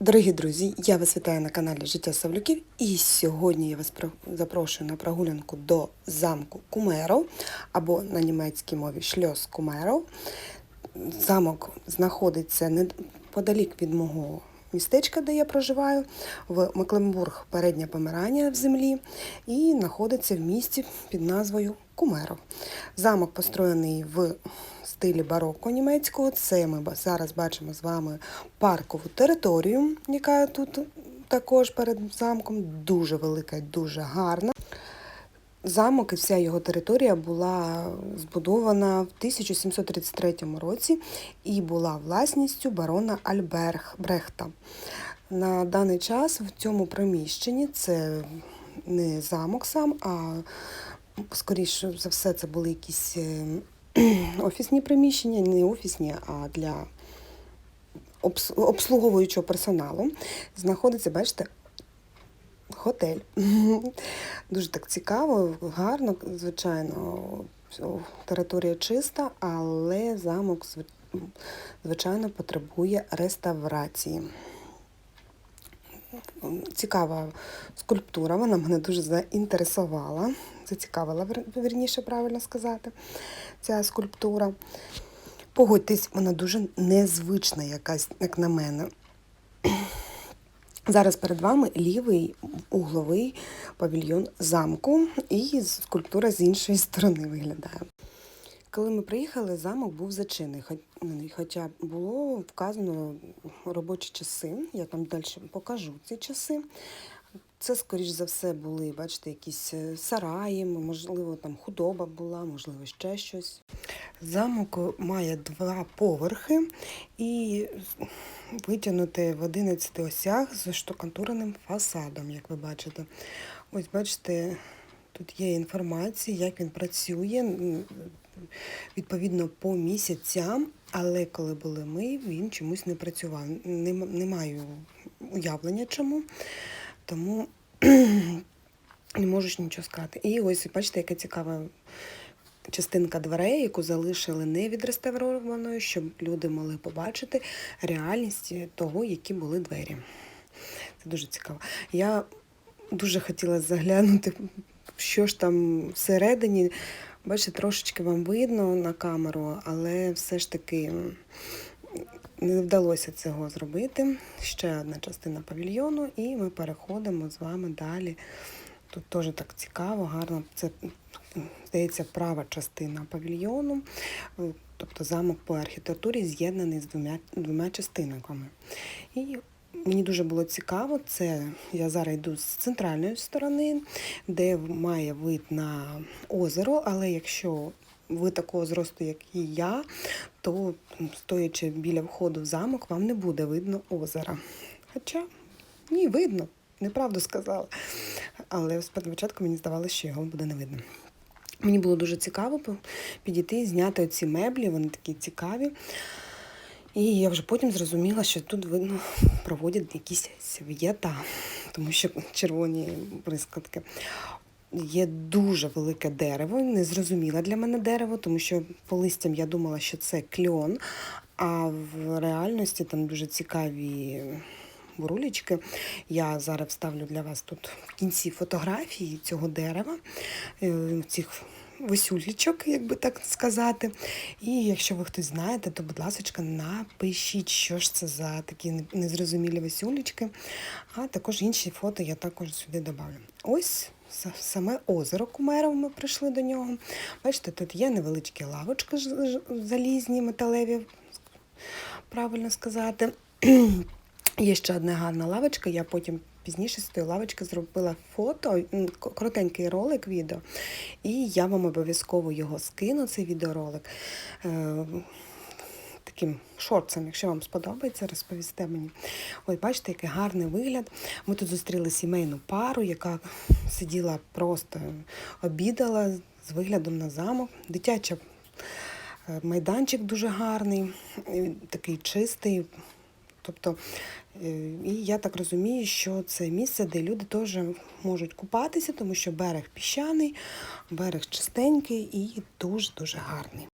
Дорогі друзі, я вас вітаю на каналі Життя Савлюків і сьогодні я вас запрошую на прогулянку до замку Кумеров або на німецькій мові Шльос Кумеров. Замок знаходиться неподалік від мого містечка, де я проживаю, в Мекленбург, передня помирання в землі, і знаходиться в місті під назвою Кумеров. Замок построєний в стилі бароко німецького. Це ми зараз бачимо з вами паркову територію, яка тут також перед замком дуже велика і дуже гарна. Замок і вся його територія була збудована в 1733 році і була власністю барона Альберг Брехта. На даний час в цьому приміщенні це не замок сам, а скоріше за все це були якісь е, офісні приміщення, не офісні, а для обслуговуючого персоналу. Знаходиться, бачите, готель. Дуже так цікаво, гарно, звичайно, територія чиста, але замок, звичайно, потребує реставрації. Цікава скульптура, вона мене дуже заінтересувала, зацікавила, вер- вірніше правильно сказати, ця скульптура. Погодьтесь, вона дуже незвична, якась, як на мене. Зараз перед вами лівий угловий павільйон замку, і скульптура з іншої сторони виглядає. Коли ми приїхали, замок був зачинений, хоча було вказано робочі часи. Я там далі покажу ці часи. Це, скоріш за все, були, бачите, якісь е, сараї, можливо, там худоба була, можливо, ще щось. Замок має два поверхи і витягнути в 11 осях з штукатуреним фасадом, як ви бачите. Ось бачите, тут є інформація, як він працює. Відповідно, по місяцям, але коли були ми, він чомусь не працював. Не маю уявлення чому, тому не можу ж нічого сказати. І ось бачите, яка цікава частинка дверей, яку залишили не відреставрованою, щоб люди могли побачити реальність того, які були двері. Це дуже цікаво. Я дуже хотіла заглянути, що ж там всередині. Бачите, трошечки вам видно на камеру, але все ж таки не вдалося цього зробити. Ще одна частина павільйону, і ми переходимо з вами далі. Тут теж так цікаво, гарно. Це, здається, права частина павільйону. Тобто замок по архітектурі з'єднаний з двома, двома частинками. І мені дуже було цікаво, це я зараз йду з центральної сторони, де має вид на озеро, але якщо ви такого зросту, як і я, то стоячи біля входу в замок, вам не буде видно озера. Хоча ні, видно, неправду сказала. Але спочатку мені здавалося, що його буде не видно. Мені було дуже цікаво підійти і зняти оці меблі, вони такі цікаві. І я вже потім зрозуміла, що тут видно проводять якісь свята, тому що червоні бризкотки. Є дуже велике дерево, незрозуміле для мене дерево, тому що по листям я думала, що це кльон, а в реальності там дуже цікаві бурулечки. Я зараз вставлю для вас тут в кінці фотографії цього дерева, е, цих висюлічок, як би так сказати. І якщо ви хтось знаєте, то, будь ласка, напишіть, що ж це за такі незрозумілі висюлічки. А також інші фото я також сюди додавлю. Ось саме озеро Кумеров, ми прийшли до нього. Бачите, тут є невеличкі лавочки залізні, металеві, правильно сказати. Є ще одна гарна лавочка, я потім пізніше з тої лавочки зробила фото, коротенький ролик відео, і я вам обов'язково його скину, цей відеоролик. Таким шорцем, якщо вам сподобається, розповісте мені. Ось бачите, який гарний вигляд. Ми тут зустріли сімейну пару, яка сиділа просто обідала з виглядом на замок. Дитяча е, майданчик дуже гарний, такий чистий. Тобто, е, і я так розумію, що це місце, де люди теж можуть купатися, тому що берег піщаний, берег чистенький і дуже-дуже гарний.